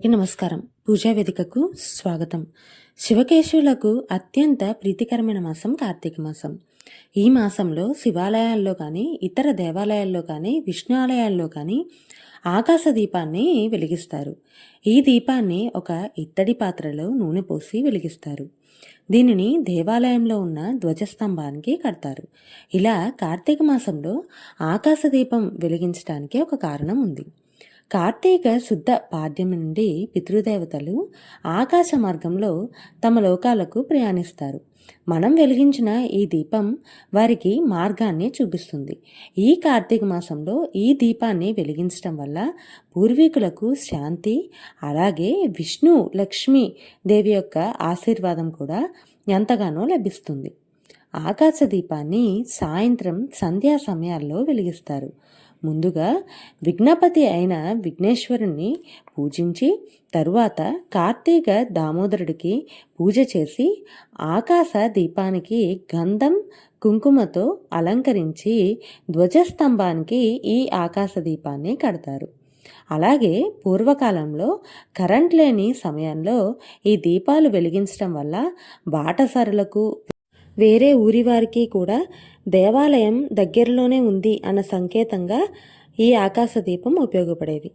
అందరికీ నమస్కారం. పూజా వేదికకు స్వాగతం. శివకేశవులకు అత్యంత ప్రీతికరమైన మాసం కార్తీక మాసం. ఈ మాసంలో శివాలయాల్లో కానీ ఇతర దేవాలయాల్లో కానీ విష్ణు ఆలయాల్లో కానీ ఆకాశ దీపాన్ని వెలిగిస్తారు. ఈ దీపాన్ని ఒక ఇత్తడి పాత్రలో నూనె పోసి వెలిగిస్తారు. దీనిని దేవాలయంలో ఉన్న ధ్వజస్తంభానికి కడతారు. ఇలా కార్తీక మాసంలో ఆకాశ దీపం వెలిగించడానికి ఒక కారణం ఉంది. కార్తీక శుద్ధ పాడ్యం నుండి పితృదేవతలు ఆకాశ మార్గంలో తమ లోకాలకు ప్రయాణిస్తారు. మనం వెలిగించిన ఈ దీపం వారికి మార్గాన్ని చూపిస్తుంది. ఈ కార్తీక మాసంలో ఈ దీపాన్ని వెలిగించడం వల్ల పూర్వీకులకు శాంతి అలాగే విష్ణు లక్ష్మీ దేవి యొక్క ఆశీర్వాదం కూడా ఎంతగానో లభిస్తుంది. ఆకాశ దీపాన్ని సాయంత్రం సంధ్యా సమయాల్లో వెలిగిస్తారు. ముందుగా విఘ్నపతి అయిన విఘ్నేశ్వరుణ్ణి పూజించి తరువాత కార్తీక దామోదరుడికి పూజ చేసి ఆకాశ దీపానికి గంధం కుంకుమతో అలంకరించి ధ్వజస్తంభానికి ఈ ఆకాశ దీపాన్ని కడతారు. అలాగే పూర్వకాలంలో కరెంట్ లేని సమయంలో ఈ దీపాలు వెలిగించడం వల్ల బాటసారులకు వేరే ఊరి వారికి కూడా దేవాలయం దగ్గరలోనే ఉంది అన్న సంకేతంగా ఈ ఆకాశ దీపం ఉపయోగపడేది.